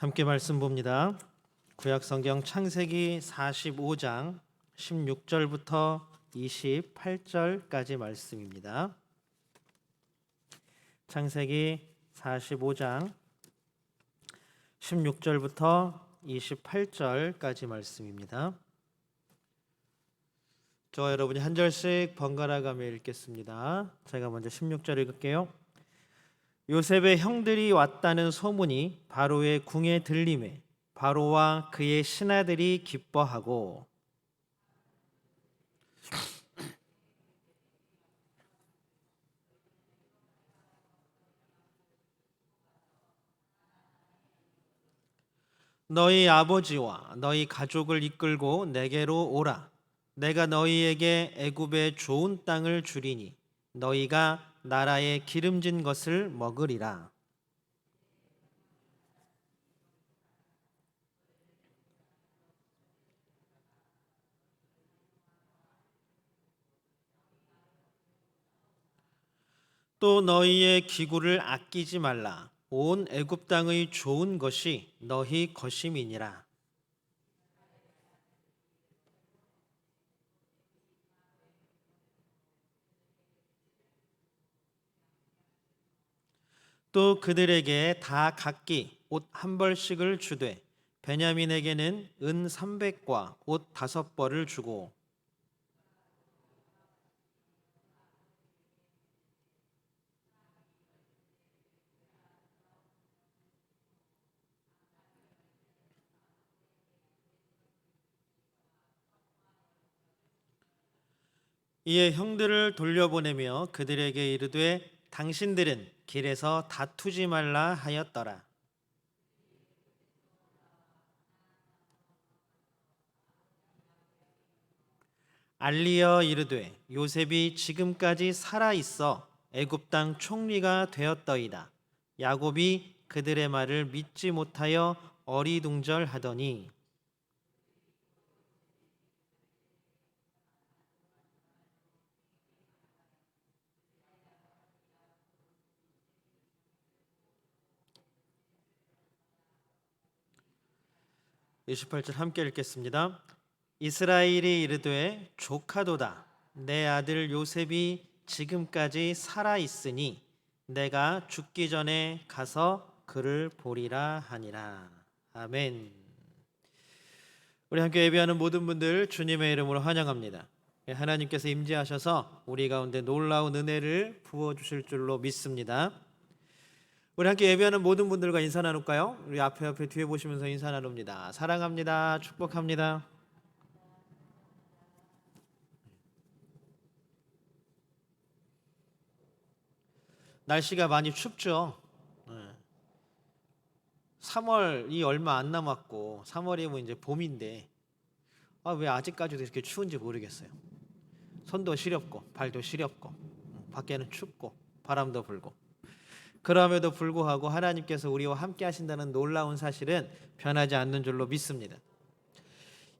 함께 말씀 봅니다. 구약 성경 창세기 45장 16절부터 28절까지 말씀입니다. 창세기 45장 16절부터 28절까지 말씀입니다. 저 여러분이 한 절씩 번갈아 가며 읽겠습니다. 제가 먼저 16절 읽을게요. 요셉의 형들이 왔다는 소문이 바로의 궁에 들림에 바로와 그의 신하들이 기뻐하고 너희 아버지와 너희 가족을 이끌고 내게로 오라. 내가 너희에게 애굽의 좋은 땅을 주리니 너희가 나라의 기름진 것을 먹으리라. 또 너희의 기구를 아끼지 말라. 온 애굽 땅의 좋은 것이 너희 것임이니라 또 그들에게 다 각기 옷 한 벌씩을 주되 베냐민에게는 은 300과 옷 다섯 벌을 주고. 이에 형들을 돌려보내며 그들에게 이르되 당신들은 길에서 다투지 말라 하였더라. 알리어 이르되 요셉이 지금까지 살아 있어 애굽 땅 총리가 되었더이다. 야곱이 그들의 말을 믿지 못하여 어리둥절하더니 28절 함께 읽겠습니다. 이스라엘이 이르되 조카도다 내 아들 요셉이 지금까지 살아 있으니 내가 죽기 전에 가서 그를 보리라 하니라. 아멘. 우리 함께 예배하는 모든 분들 주님의 이름으로 환영합니다. 예, 하나님께서 임재하셔서 우리 가운데 놀라운 은혜를 부어 주실 줄로 믿습니다. 우리 함께 예배하는 모든 분들과 인사 나눌까요? 우리 앞에 앞에 뒤에 보시면서 인사 나눕니다. 사랑합니다. 축복합니다. 날씨가 많이 춥죠. 3월이 얼마 안 남았고 3월이면 이제 봄인데 아, 왜 아직까지도 이렇게 추운지 모르겠어요. 손도 시렵고 발도 시렵고 밖에는 춥고 바람도 불고 그럼에도 불구하고 하나님께서 우리와 함께 하신다는 놀라운 사실은 변하지 않는 줄로 믿습니다.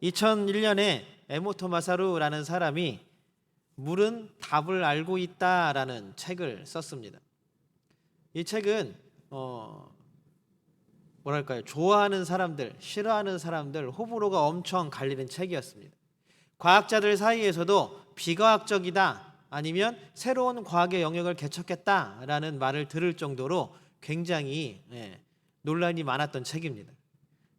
2001년에 에모토 마사루라는 사람이 물은 답을 알고 있다라는 책을 썼습니다. 이 책은 어 뭐랄까요 좋아하는 사람들 싫어하는 사람들 호불호가 엄청 갈리는 책이었습니다. 과학자들 사이에서도 비과학적이다 아니면 새로운 과학의 영역을 개척했다라는 말을 들을 정도로 굉장히 예, 논란이 많았던 책입니다.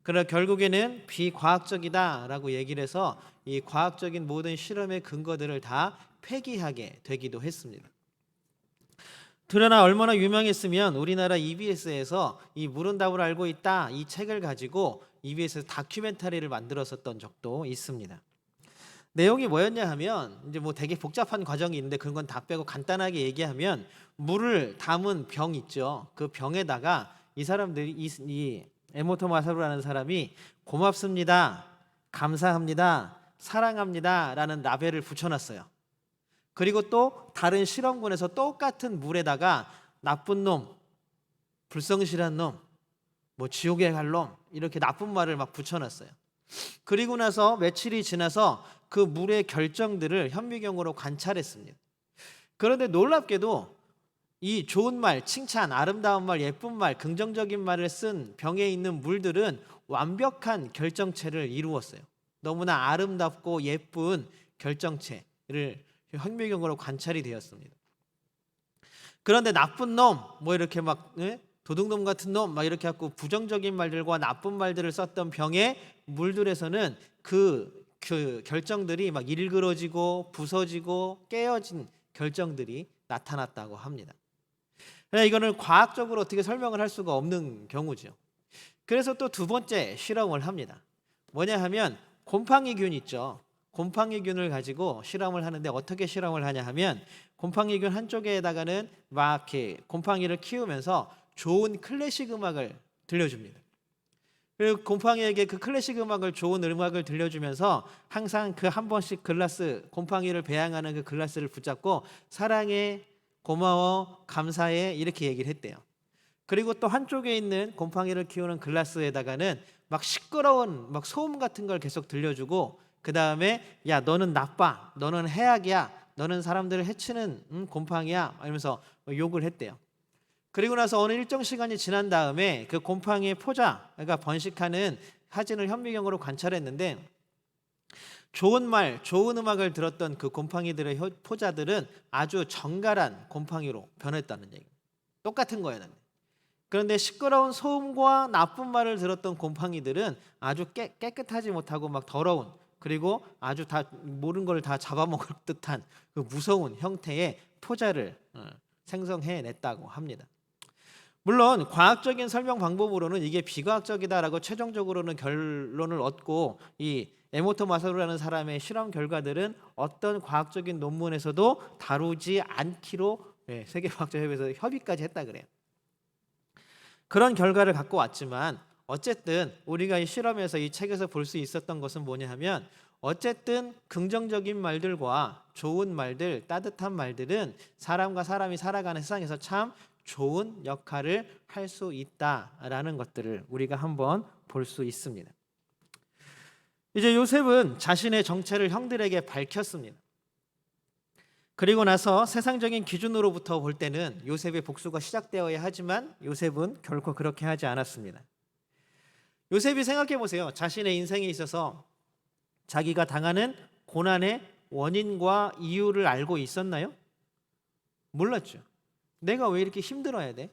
그러나 결국에는 비과학적이다라고 얘기를 해서 이 과학적인 모든 실험의 근거들을 다 폐기하게 되기도 했습니다. 드러나 얼마나 유명했으면 우리나라 EBS에서 이 물은 답을 알고 있다 이 책을 가지고 EBS에서 다큐멘터리를 만들었었던 적도 있습니다. 내용이 뭐였냐 하면 이제 뭐 되게 복잡한 과정이 있는데 그런 건 다 빼고 간단하게 얘기하면 물을 담은 병 있죠. 그 병에다가 이 사람들이 이, 이 에모토 마사루라는 사람이 고맙습니다. 감사합니다. 사랑합니다라는 라벨을 붙여놨어요. 그리고 또 다른 실험군에서 똑같은 물에다가 나쁜 놈, 불성실한 놈, 뭐 지옥에 갈 놈 이렇게 나쁜 말을 막 붙여놨어요. 그리고 나서 며칠이 지나서 그 물의 결정들을 현미경으로 관찰했습니다. 그런데 놀랍게도 이 좋은 말, 칭찬, 아름다운 말, 예쁜 말, 긍정적인 말을 쓴 병에 있는 물들은 완벽한 결정체를 이루었어요. 너무나 아름답고 예쁜 결정체를 현미경으로 관찰이 되었습니다. 그런데 나쁜 놈, 뭐 이렇게 막 예? 도둑놈 같은 놈, 막 이렇게 갖고 부정적인 말들과 나쁜 말들을 썼던 병의 물들에서는 그, 그 결정들이 막 일그러지고 부서지고 깨어진 결정들이 나타났다고 합니다. 그러나 이거는 과학적으로 어떻게 설명을 할 수가 없는 경우죠. 그래서 또 두 번째 실험을 합니다. 뭐냐 하면 곰팡이균 있죠. 곰팡이균을 가지고 실험을 하는데 어떻게 실험을 하냐 하면 곰팡이균 한쪽에다가는 막 이렇게 곰팡이를 키우면서 좋은 클래식 음악을 들려줍니다. 그리고 곰팡이에게 그 클래식 음악을 좋은 음악을 들려주면서 항상 그 한 번씩 글라스 곰팡이를 배양하는 그 글라스를 붙잡고 사랑해 고마워 감사해 이렇게 얘기를 했대요. 그리고 또 한쪽에 있는 곰팡이를 키우는 글라스에다가는 막 시끄러운 막 소음 같은 걸 계속 들려주고 그 다음에 야 너는 나빠 너는 해악이야 너는 사람들을 해치는 음, 곰팡이야 이러면서 욕을 했대요. 그리고 나서 어느 일정 시간이 지난 다음에 그 곰팡이의 포자 그러니까 번식하는 사진을 현미경으로 관찰했는데 좋은 말, 좋은 음악을 들었던 그 곰팡이들의 혀- 포자들은 아주 정갈한 곰팡이로 변했다는 얘기. 똑같은 거였는데. 그런데 시끄러운 소음과 나쁜 말을 들었던 곰팡이들은 아주 깨, 깨끗하지 못하고 막 더러운 그리고 아주 다 모든 걸 다 잡아먹을 듯한 그 무서운 형태의 포자를 어, 생성해냈다고 합니다. 물론 과학적인 설명 방법으로는 이게 비과학적이다라고 최종적으로는 결론을 얻고 이 에모토 마사루라는 사람의 실험 결과들은 어떤 과학적인 논문에서도 다루지 않기로 예, 세계 과학자 협회에서 협의까지 했다 그래요. 그런 결과를 갖고 왔지만 어쨌든 우리가 이 실험에서 이 책에서 볼 수 있었던 것은 뭐냐 하면 어쨌든 긍정적인 말들과 좋은 말들, 따뜻한 말들은 사람과 사람이 살아가는 세상에서 참 좋은 역할을 할 수 있다라는 것들을 우리가 한번 볼 수 있습니다. 이제 요셉은 자신의 정체를 형들에게 밝혔습니다. 그리고 나서 세상적인 기준으로부터 볼 때는 요셉의 복수가 시작되어야 하지만 요셉은 결코 그렇게 하지 않았습니다. 요셉이 생각해 보세요. 자신의 인생에 있어서 자기가 당하는 고난의 원인과 이유를 알고 있었나요? 몰랐죠. 내가 왜 이렇게 힘들어야 돼?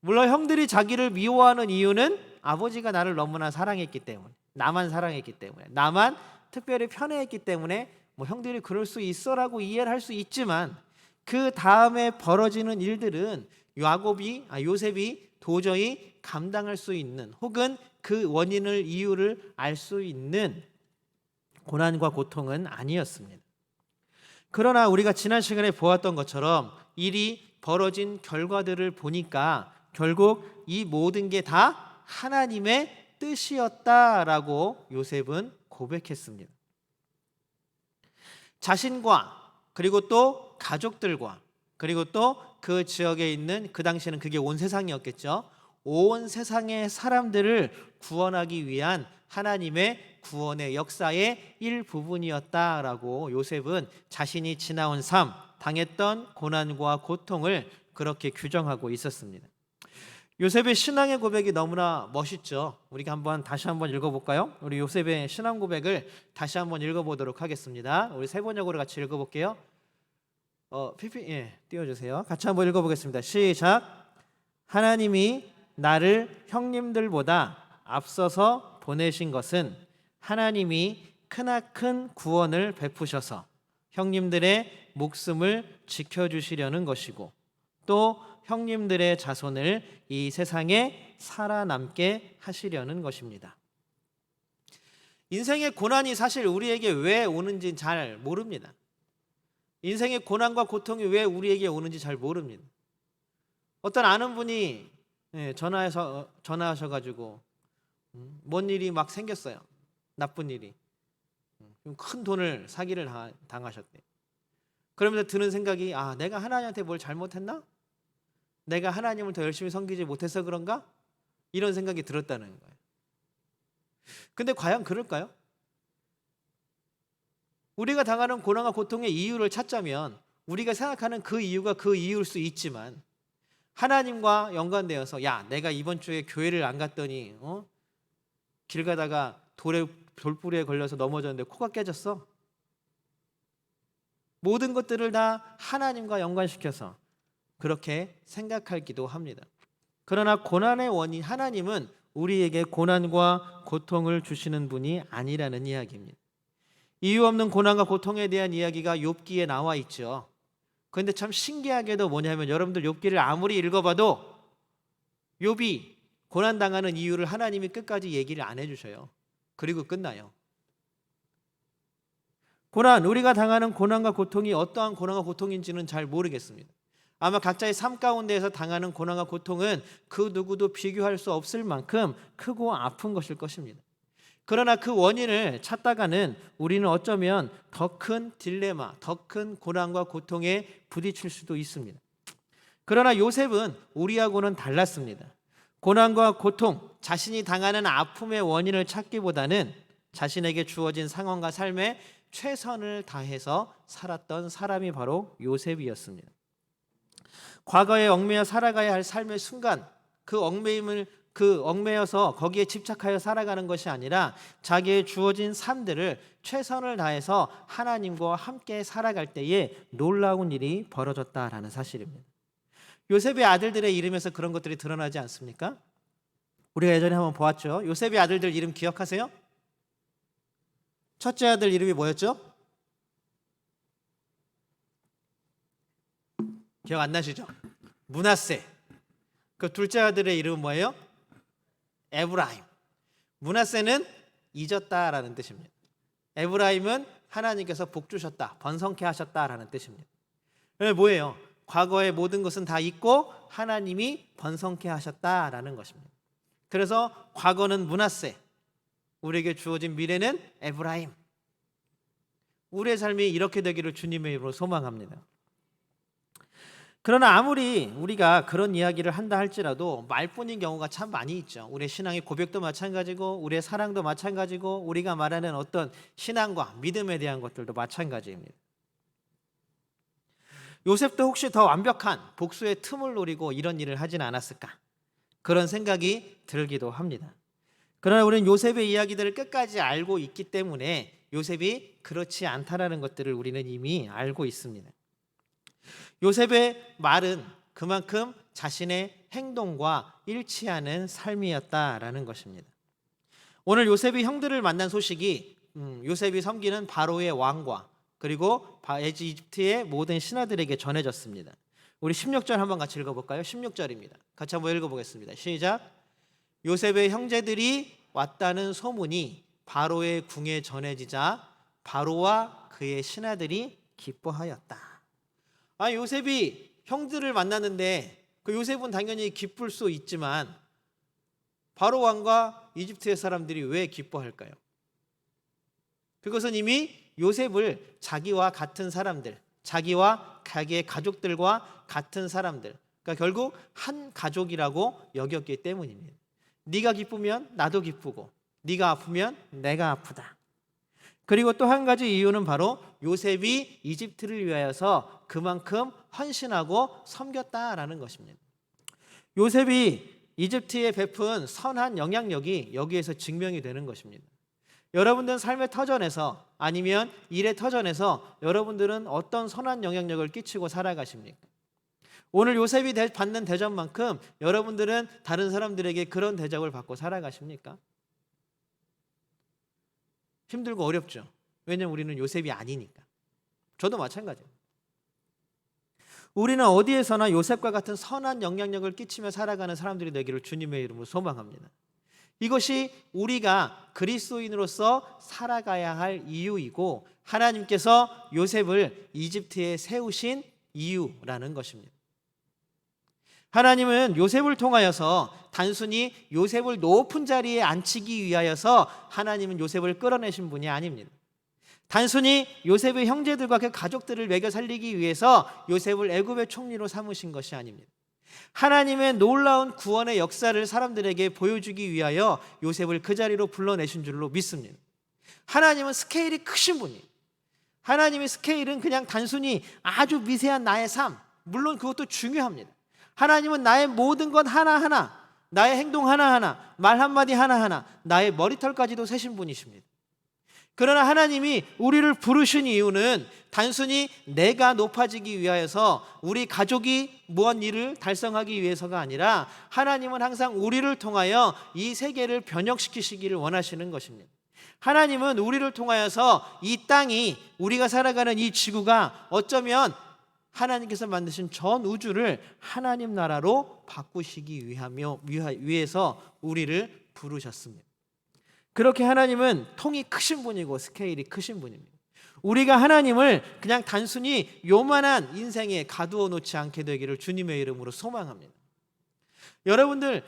물론 형들이 자기를 미워하는 이유는 아버지가 나를 너무나 사랑했기 때문에, 나만 사랑했기 때문에, 나만 특별히 편애했기 때문에 뭐 형들이 그럴 수 있어라고 이해를 할 수 있지만 그 다음에 벌어지는 일들은 야곱이 아 요셉이 도저히 감당할 수 있는 혹은 그 원인을 이유를 알 수 있는 고난과 고통은 아니었습니다. 그러나 우리가 지난 시간에 보았던 것처럼 일이 벌어진 결과들을 보니까 결국 이 모든 게 다 하나님의 뜻이었다라고 요셉은 고백했습니다. 자신과 그리고 또 가족들과 그리고 또 그 지역에 있는 그 당시에는 그게 온 세상이었겠죠. 온 세상의 사람들을 구원하기 위한 하나님의 구원의 역사의 일부분이었다라고 요셉은 자신이 지나온 삶, 당했던 고난과 고통을 그렇게 규정하고 있었습니다. 요셉의 신앙의 고백이 너무나 멋있죠. 우리가 한번 다시 한번 읽어볼까요? 우리 요셉의 신앙 고백을 다시 한번 읽어보도록 하겠습니다. 우리 세 번역으로 같이 읽어볼게요. 어, 피피 예, 띄워주세요. 같이 한번 읽어보겠습니다. 시작. 하나님이 나를 형님들보다 앞서서 보내신 것은 하나님이 크나큰 구원을 베푸셔서 형님들의 목숨을 지켜주시려는 것이고 또 형님들의 자손을 이 세상에 살아남게 하시려는 것입니다. 인생의 고난이 사실 우리에게 왜 오는지 잘 모릅니다. 인생의 고난과 고통이 왜 우리에게 오는지 잘 모릅니다. 어떤 아는 분이 예, 전화해서 어, 전화하셔 가지고 음, 뭔 일이 막 생겼어요. 나쁜 일이 음, 큰 돈을 사기를 당- 당하셨대. 그러면서 드는 생각이 아 내가 하나님한테 뭘 잘못했나? 내가 하나님을 더 열심히 섬기지 못해서 그런가? 이런 생각이 들었다는 거예요. 근데 과연 그럴까요? 우리가 당하는 고난과 고통의 이유를 찾자면 우리가 생각하는 그 이유가 그 이유일 수 있지만 하나님과 연관되어서 야 내가 이번 주에 교회를 안 갔더니 어? 길 가다가 돌에 돌뿌리에 걸려서 넘어졌는데 코가 깨졌어. 모든 것들을 다 하나님과 연관시켜서 그렇게 생각하기도 합니다. 그러나 고난의 원인 하나님은 우리에게 고난과 고통을 주시는 분이 아니라는 이야기입니다. 이유 없는 고난과 고통에 대한 이야기가 욥기에 나와 있죠. 그런데 참 신기하게도 뭐냐면 여러분들 욥기를 아무리 읽어봐도 욥이 고난 당하는 이유를 하나님이 끝까지 얘기를 안 해주셔요. 그리고 끝나요. 고난 우리가 당하는 고난과 고통이 어떠한 고난과 고통인지는 잘 모르겠습니다. 아마 각자의 삶 가운데에서 당하는 고난과 고통은 그 누구도 비교할 수 없을 만큼 크고 아픈 것일 것입니다. 그러나 그 원인을 찾다가는 우리는 어쩌면 더 큰 딜레마, 더 큰 고난과 고통에 부딪힐 수도 있습니다. 그러나 요셉은 우리하고는 달랐습니다. 고난과 고통, 자신이 당하는 아픔의 원인을 찾기보다는 자신에게 주어진 상황과 삶에 최선을 다해서 살았던 사람이 바로 요셉이었습니다. 과거에 얽매여 살아가야 할 삶의 순간 그 얽매임을 그 얽매여서 거기에 집착하여 살아가는 것이 아니라 자기의 주어진 삶들을 최선을 다해서 하나님과 함께 살아갈 때에 놀라운 일이 벌어졌다라는 사실입니다. 요셉의 아들들의 이름에서 그런 것들이 드러나지 않습니까? 우리가 예전에 한번 보았죠. 요셉의 아들들 이름 기억하세요? 첫째 아들 이름이 뭐였죠? 기억 안 나시죠? 문하세. 그 둘째 아들의 이름은 뭐예요? 에브라임. 문하세는 잊었다라는 뜻입니다. 에브라임은 하나님께서 복 주셨다, 번성케 하셨다라는 뜻입니다. 네, 뭐예요? 과거의 모든 것은 다 잊고 하나님이 번성케 하셨다라는 것입니다. 그래서 과거는 문하세, 우리에게 주어진 미래는 에브라임. 우리의 삶이 이렇게 되기를 주님의 이름으로 소망합니다. 그러나 아무리 우리가 그런 이야기를 한다 할지라도 말뿐인 경우가 참 많이 있죠. 우리의 신앙의 고백도 마찬가지고 우리의 사랑도 마찬가지고 우리가 말하는 어떤 신앙과 믿음에 대한 것들도 마찬가지입니다. 요셉도 혹시 더 완벽한 복수의 틈을 노리고 이런 일을 하진 않았을까? 그런 생각이 들기도 합니다. 그러나 우리는 요셉의 이야기들을 끝까지 알고 있기 때문에 요셉이 그렇지 않다라는 것들을 우리는 이미 알고 있습니다. 요셉의 말은 그만큼 자신의 행동과 일치하는 삶이었다라는 것입니다. 오늘 요셉이 형들을 만난 소식이 음, 요셉이 섬기는 바로의 왕과 그리고 이집트의 모든 신하들에게 전해졌습니다. 우리 16절 한번 같이 읽어볼까요? 16절입니다. 같이 한번 읽어보겠습니다. 시작. 요셉의 형제들이 왔다는 소문이 바로의 궁에 전해지자 바로와 그의 신하들이 기뻐하였다. 아 요셉이 형들을 만났는데 그 요셉은 당연히 기쁠 수 있지만 바로 왕과 이집트의 사람들이 왜 기뻐할까요? 그것은 이미 요셉을 자기와 같은 사람들, 자기와 자기의 가족들과 같은 사람들, 그러니까 결국 한 가족이라고 여겼기 때문입니다. 네가 기쁘면 나도 기쁘고, 네가 아프면 내가 아프다. 그리고 또 한 가지 이유는 바로 요셉이 이집트를 위하여서 그만큼 헌신하고 섬겼다라는 것입니다. 요셉이 이집트에 베푼 선한 영향력이 여기에서 증명이 되는 것입니다. 여러분들은 삶의 터전에서 아니면 일의 터전에서 여러분들은 어떤 선한 영향력을 끼치고 살아가십니까? 오늘 요셉이 받는 대접만큼 여러분들은 다른 사람들에게 그런 대접을 받고 살아가십니까? 힘들고 어렵죠. 왜냐면 우리는 요셉이 아니니까. 저도 마찬가지예요. 우리는 어디에서나 요셉과 같은 선한 영향력을 끼치며 살아가는 사람들이 되기를 주님의 이름으로 소망합니다. 이것이 우리가 그리스도인으로서 살아가야 할 이유이고 하나님께서 요셉을 이집트에 세우신 이유라는 것입니다. 하나님은 요셉을 통하여서 단순히 요셉을 높은 자리에 앉히기 위하여서 하나님은 요셉을 끌어내신 분이 아닙니다. 단순히 요셉의 형제들과 그 가족들을 매겨 살리기 위해서 요셉을 애굽의 총리로 삼으신 것이 아닙니다. 하나님의 놀라운 구원의 역사를 사람들에게 보여주기 위하여 요셉을 그 자리로 불러내신 줄로 믿습니다. 하나님은 스케일이 크신 분이에요. 하나님의 스케일은 그냥 단순히 아주 미세한 나의 삶, 물론 그것도 중요합니다. 하나님은 나의 모든 것 하나하나, 나의 행동 하나하나, 말 한마디 하나하나, 나의 머리털까지도 세신 분이십니다. 그러나 하나님이 우리를 부르신 이유는 단순히 내가 높아지기 위하여서 우리 가족이 무언 일을 달성하기 위해서가 아니라 하나님은 항상 우리를 통하여 이 세계를 변혁시키시기를 원하시는 것입니다. 하나님은 우리를 통하여서 이 땅이 우리가 살아가는 이 지구가 어쩌면 하나님께서 만드신 전 우주를 하나님 나라로 바꾸시기 위하며 위하- 위해서 우리를 부르셨습니다. 그렇게 하나님은 통이 크신 분이고 스케일이 크신 분입니다. 우리가 하나님을 그냥 단순히 요만한 인생에 가두어 놓지 않게 되기를 주님의 이름으로 소망합니다. 여러분들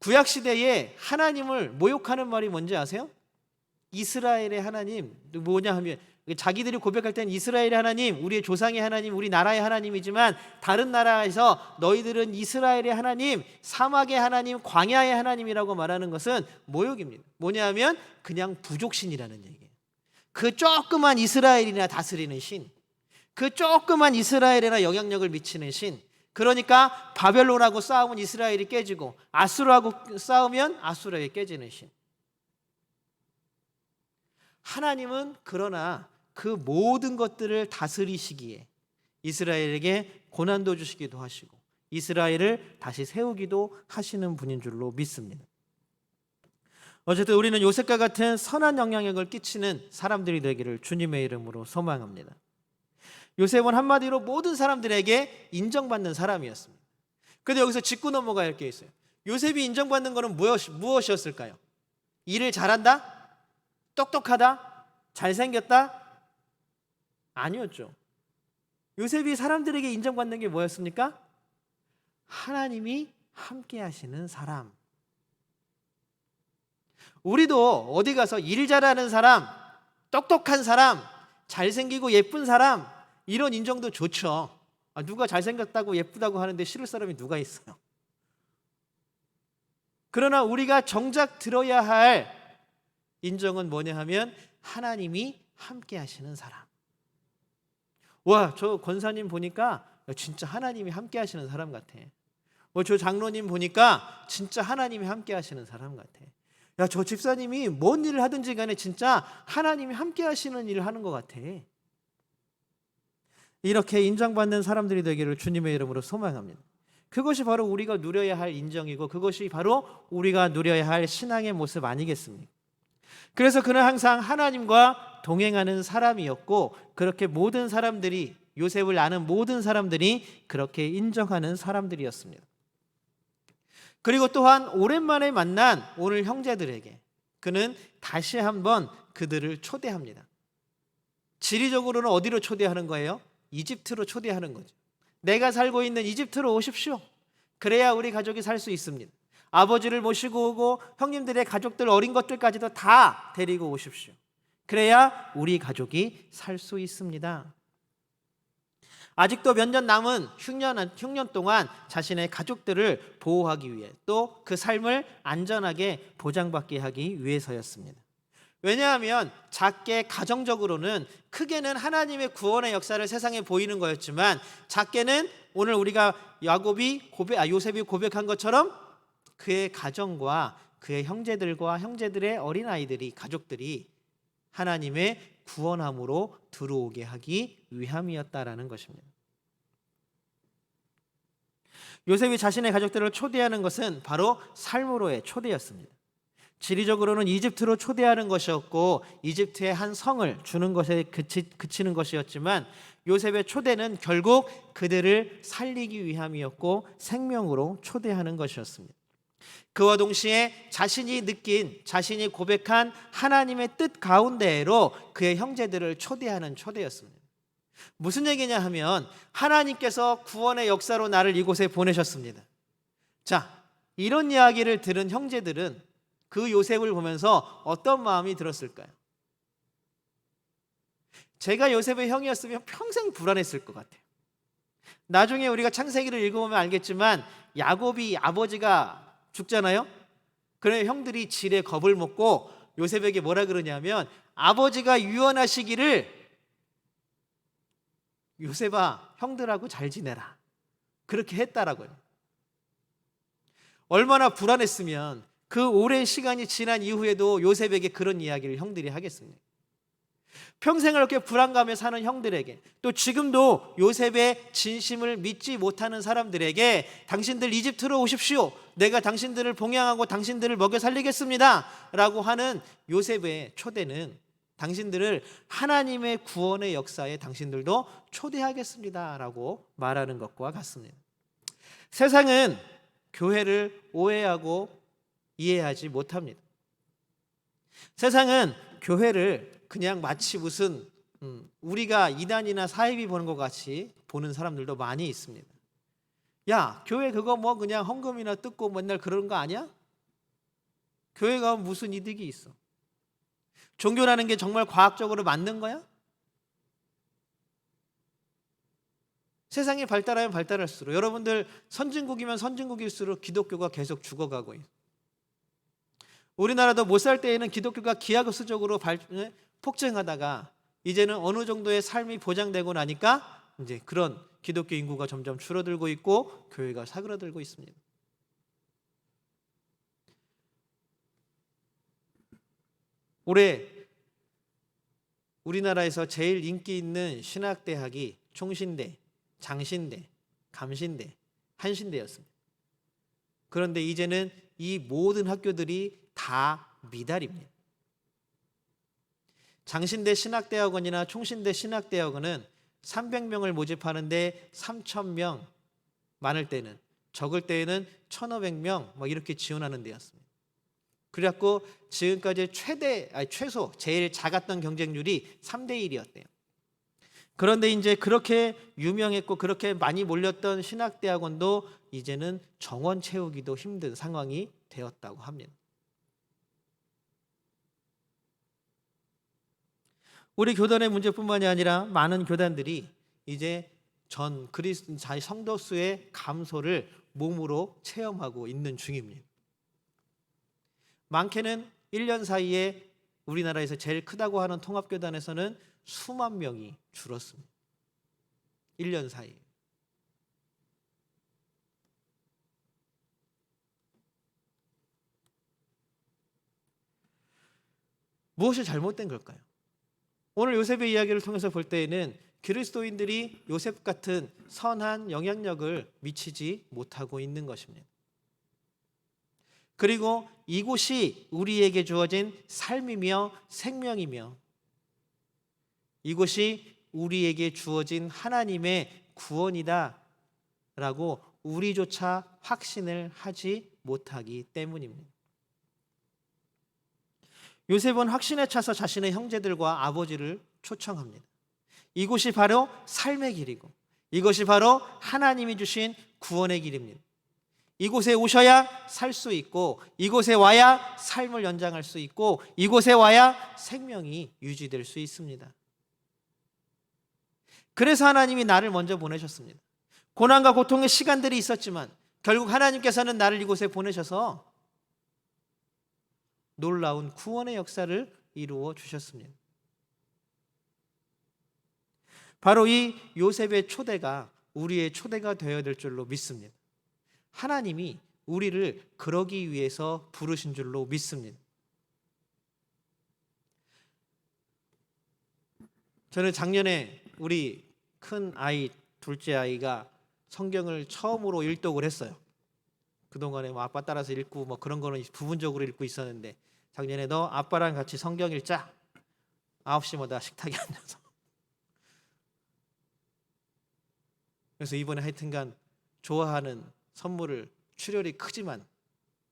구약 시대에 하나님을 모욕하는 말이 뭔지 아세요? 이스라엘의 하나님 뭐냐 하면 자기들이 고백할 때는 이스라엘의 하나님, 우리의 조상의 하나님, 우리 나라의 하나님이지만 다른 나라에서 너희들은 이스라엘의 하나님, 사막의 하나님, 광야의 하나님이라고 말하는 것은 모욕입니다. 뭐냐하면 그냥 부족신이라는 얘기예요. 그 조그만 이스라엘이나 다스리는 신, 그 조그만 이스라엘에나 영향력을 미치는 신. 그러니까 바벨론하고 싸우면 이스라엘이 깨지고 아수르하고 싸우면 아수르에 깨지는 신. 하나님은 그러나 그 모든 것들을 다스리시기에 이스라엘에게 고난도 주시기도 하시고 이스라엘을 다시 세우기도 하시는 분인 줄로 믿습니다. 어쨌든 우리는 요셉과 같은 선한 영향력을 끼치는 사람들이 되기를 주님의 이름으로 소망합니다. 요셉은 한마디로 모든 사람들에게 인정받는 사람이었습니다. 근데 여기서 짚고 넘어가야 할 게 있어요. 요셉이 인정받는 것은 무엇, 무엇이었을까요? 일을 잘한다? 똑똑하다? 잘생겼다? 아니었죠. 요셉이 사람들에게 인정받는 게 뭐였습니까? 하나님이 함께 하시는 사람. 우리도 어디 가서 일 잘하는 사람, 똑똑한 사람, 잘생기고 예쁜 사람, 이런 인정도 좋죠. 아, 누가 잘생겼다고 예쁘다고 하는데 싫을 사람이 누가 있어요? 그러나 우리가 정작 들어야 할 인정은 뭐냐 하면 하나님이 함께 하시는 사람. 와, 저 권사님 보니까 진짜 하나님이 함께 하시는 사람 같아. 뭐 저 장로님 보니까 진짜 하나님이 함께 하시는 사람 같아. 야, 저 집사님이 뭔 일을 하든지 간에 진짜 하나님이 함께 하시는 일을 하는 것 같아. 이렇게 인정받는 사람들이 되기를 주님의 이름으로 소망합니다. 그것이 바로 우리가 누려야 할 인정이고 그것이 바로 우리가 누려야 할 신앙의 모습 아니겠습니까? 그래서 그는 항상 하나님과 동행하는 사람이었고 그렇게 모든 사람들이 요셉을 아는 모든 사람들이 그렇게 인정하는 사람들이었습니다. 그리고 또한 오랜만에 만난 오늘 형제들에게 그는 다시 한번 그들을 초대합니다. 지리적으로는 어디로 초대하는 거예요? 이집트로 초대하는 거죠. 내가 살고 있는 이집트로 오십시오. 그래야 우리 가족이 살 수 있습니다. 아버지를 모시고 오고 형님들의 가족들 어린 것들까지도 다 데리고 오십시오. 그래야 우리 가족이 살 수 있습니다. 아직도 몇 년 남은 흉년, 흉년 동안 자신의 가족들을 보호하기 위해 또 그 삶을 안전하게 보장받게 하기 위해서였습니다. 왜냐하면 작게 가정적으로는 크게는 하나님의 구원의 역사를 세상에 보이는 거였지만 작게는 오늘 우리가 야곱이 고백, 아, 요셉이 고백한 것처럼 그의 가정과 그의 형제들과 형제들의 어린 아이들이 가족들이 하나님의 구원함으로 들어오게 하기 위함이었다라는 것입니다. 요셉이 자신의 가족들을 초대하는 것은 바로 삶으로의 초대였습니다. 지리적으로는 이집트로 초대하는 것이었고 이집트의 한 성을 주는 것에 그치, 그치는 것이었지만 요셉의 초대는 결국 그들을 살리기 위함이었고 생명으로 초대하는 것이었습니다. 그와 동시에 자신이 느낀 자신이 고백한 하나님의 뜻 가운데로 그의 형제들을 초대하는 초대였습니다. 무슨 얘기냐 하면 하나님께서 구원의 역사로 나를 이곳에 보내셨습니다. 자, 이런 이야기를 들은 형제들은 그 요셉을 보면서 어떤 마음이 들었을까요? 제가 요셉의 형이었으면 평생 불안했을 것 같아요. 나중에 우리가 창세기를 읽어보면 알겠지만 야곱이 아버지가 죽잖아요. 그래 형들이 질에 겁을 먹고 요셉에게 뭐라 그러냐면 아버지가 유언하시기를 요셉아 형들하고 잘 지내라. 그렇게 했다라고요. 얼마나 불안했으면 그 오랜 시간이 지난 이후에도 요셉에게 그런 이야기를 형들이 하겠습니까? 평생을 이렇게 불안감에 사는 형들에게 또 지금도 요셉의 진심을 믿지 못하는 사람들에게 당신들 이집트로 오십시오. 내가 당신들을 봉양하고 당신들을 먹여 살리겠습니다. 라고 하는 요셉의 초대는 당신들을 하나님의 구원의 역사에 당신들도 초대하겠습니다. 라고 말하는 것과 같습니다. 세상은 교회를 오해하고 이해하지 못합니다. 세상은 교회를 그냥 마치 무슨 음, 우리가 이단이나 사이비 보는 것 같이 보는 사람들도 많이 있습니다. 야, 교회 그거 뭐 그냥 헌금이나 뜯고 맨날 그러는 거 아니야? 교회가 무슨 이득이 있어? 종교라는 게 정말 과학적으로 맞는 거야? 세상이 발달하면 발달할수록 여러분들 선진국이면 선진국일수록 기독교가 계속 죽어가고 있어요. 우리나라도 못 살 때에는 기독교가 기하급수적으로 발, 예, 폭증하다가 이제는 어느 정도의 삶이 보장되고 나니까 이제 그런 기독교 인구가 점점 줄어들고 있고 교회가 사그라들고 있습니다. 올해 우리나라에서 제일 인기 있는 신학대학이 총신대, 장신대, 감신대, 한신대였습니다. 그런데 이제는 이 모든 학교들이 다 미달입니다. 장신대 신학대학원이나 총신대 신학대학원은 300명을 모집하는데 3,000명 많을 때는 적을 때에는 1,500명 뭐 이렇게 지원하는 데였습니다. 그래갖고 지금까지 최대 아니 최소 제일 작았던 경쟁률이 3대 1이었대요. 그런데 이제 그렇게 유명했고 그렇게 많이 몰렸던 신학대학원도 이제는 정원 채우기도 힘든 상황이 되었다고 합니다. 우리 교단의 문제뿐만이 아니라 많은 교단들이 이제 전 그리스 자기 성도 수의 감소를 몸으로 체험하고 있는 중입니다. 많게는 1년 사이에 우리나라에서 제일 크다고 하는 통합교단에서는 수만 명이 줄었습니다. 1년 사이에. 무엇이 잘못된 걸까요? 오늘 요셉의 이야기를 통해서 볼 때에는 그리스도인들이 요셉 같은 선한 영향력을 미치지 못하고 있는 것입니다. 그리고 이곳이 우리에게 주어진 삶이며 생명이며 이곳이 우리에게 주어진 하나님의 구원이다 라고 우리조차 확신을 하지 못하기 때문입니다. 요셉은 확신에 차서 자신의 형제들과 아버지를 초청합니다. 이곳이 바로 삶의 길이고 이것이 바로 하나님이 주신 구원의 길입니다. 이곳에 오셔야 살 수 있고 이곳에 와야 삶을 연장할 수 있고 이곳에 와야 생명이 유지될 수 있습니다. 그래서 하나님이 나를 먼저 보내셨습니다. 고난과 고통의 시간들이 있었지만 결국 하나님께서는 나를 이곳에 보내셔서 놀라운 구원의 역사를 이루어 주셨습니다. 바로 이 요셉의 초대가 우리의 초대가 되어야 될 줄로 믿습니다. 하나님이 우리를 그러기 위해서 부르신 줄로 믿습니다. 저는 작년에 우리 큰 아이, 둘째 아이가 성경을 처음으로 일독을 했어요. 그동안에 뭐 아빠 따라서 읽고 뭐 그런 거는 부분적으로 읽고 있었는데 작년에 너 아빠랑 같이 성경 읽자. 9시마다 식탁에 앉아서. 그래서 이번에 하여튼간 좋아하는 선물을 출혈이 크지만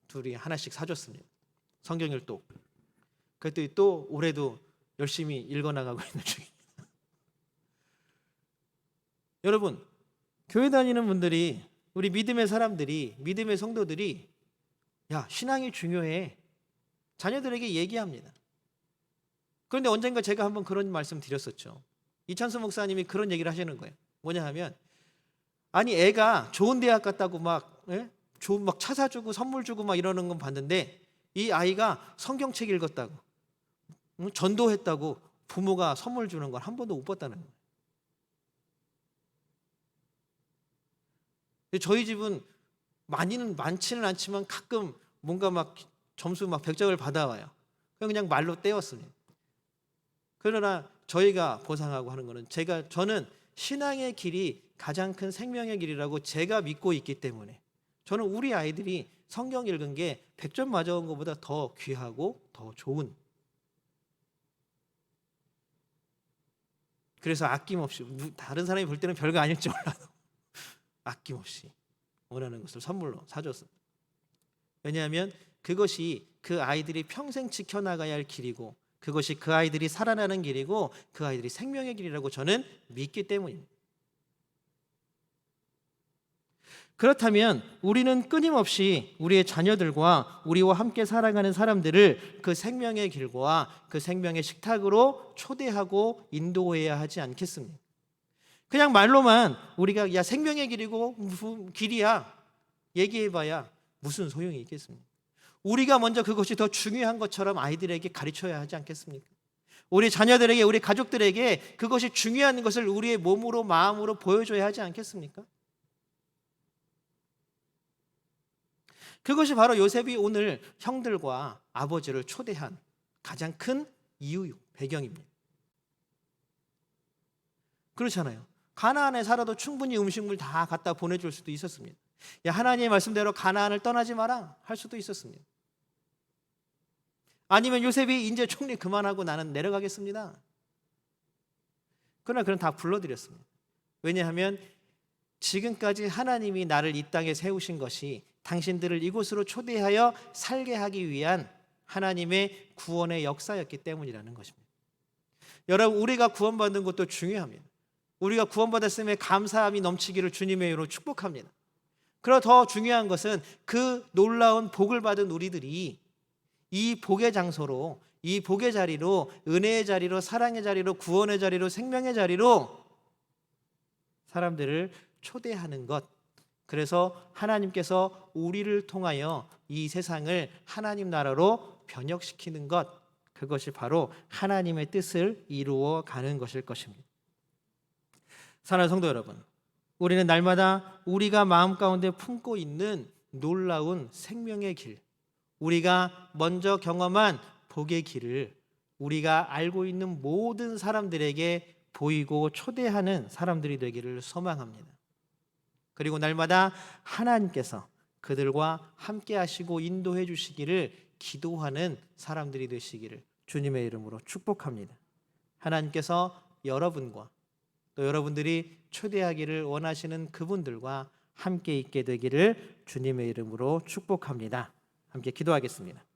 둘이 하나씩 사줬습니다. 성경 읽독. 그랬더니 또 올해도 열심히 읽어나가고 있는 중입니다. 여러분, 교회 다니는 분들이 우리 믿음의 사람들이 믿음의 성도들이 야 신앙이 중요해 자녀들에게 얘기합니다. 그런데 언젠가 제가 한번 그런 말씀 드렸었죠. 이찬수 목사님이 그런 얘기를 하시는 거예요. 뭐냐 하면 아니 애가 좋은 대학 갔다고 막 예? 좋은 막 차 사주고 선물 주고 막 이러는 건 봤는데 이 아이가 성경책 읽었다고 전도했다고 부모가 선물 주는 걸 한 번도 못 봤다는 거예요. 저희 집은 많이는 많지는 않지만 가끔 뭔가 막 점수 막 100점을 받아와요. 그냥 그냥 말로 떼었습니다. 그러나 저희가 보상하고 하는 거는 제가 저는 신앙의 길이 가장 큰 생명의 길이라고 제가 믿고 있기 때문에 저는 우리 아이들이 성경 읽은 게 100점 맞아온 것보다 더 귀하고 더 좋은 그래서 아낌없이 누- 다른 사람이 볼 때는 별거 아닐지 몰라도 아낌없이 원하는 것을 선물로 사줬습니다. 왜냐하면 그것이 그 아이들이 평생 지켜나가야 할 길이고 그것이 그 아이들이 살아나는 길이고 그 아이들이 생명의 길이라고 저는 믿기 때문입니다. 그렇다면 우리는 끊임없이 우리의 자녀들과 우리와 함께 살아가는 사람들을 그 생명의 길과 그 생명의 식탁으로 초대하고 인도해야 하지 않겠습니까? 그냥 말로만 우리가 야 생명의 길이고 길이야 얘기해봐야 무슨 소용이 있겠습니까? 우리가 먼저 그것이 더 중요한 것처럼 아이들에게 가르쳐야 하지 않겠습니까? 우리 자녀들에게 우리 가족들에게 그것이 중요한 것을 우리의 몸으로 마음으로 보여줘야 하지 않겠습니까? 그것이 바로 요셉이 오늘 형들과 아버지를 초대한 가장 큰 이유 배경입니다. 그렇잖아요. 가나안에 살아도 충분히 음식물 다 갖다 보내줄 수도 있었습니다. 야, 하나님의 말씀대로 가나안을 떠나지 마라 할 수도 있었습니다. 아니면 요셉이 이제 총리 그만하고 나는 내려가겠습니다. 그러나 그는 다 불러들였습니다. 왜냐하면 지금까지 하나님이 나를 이 땅에 세우신 것이 당신들을 이곳으로 초대하여 살게 하기 위한 하나님의 구원의 역사였기 때문이라는 것입니다. 여러분, 우리가 구원받는 것도 중요합니다. 우리가 구원받았음에 감사함이 넘치기를 주님의 이름으로 축복합니다. 그러나 더 중요한 것은 그 놀라운 복을 받은 우리들이 이 복의 장소로 이 복의 자리로 은혜의 자리로 사랑의 자리로 구원의 자리로 생명의 자리로 사람들을 초대하는 것. 그래서 하나님께서 우리를 통하여 이 세상을 하나님 나라로 변혁시키는 것. 그것이 바로 하나님의 뜻을 이루어 가는 것일 것입니다. 사랑하는 성도 여러분, 우리는 날마다 우리가 마음 가운데 품고 있는 놀라운 생명의 길, 우리가 먼저 경험한 복의 길을 우리가 알고 있는 모든 사람들에게 보이고 초대하는 사람들이 되기를 소망합니다. 그리고 날마다 하나님께서 그들과 함께 하시고 인도해 주시기를 기도하는 사람들이 되시기를 주님의 이름으로 축복합니다. 하나님께서 여러분과 또 여러분들이 초대하기를 원하시는 그분들과 함께 있게 되기를 주님의 이름으로 축복합니다. 함께 기도하겠습니다.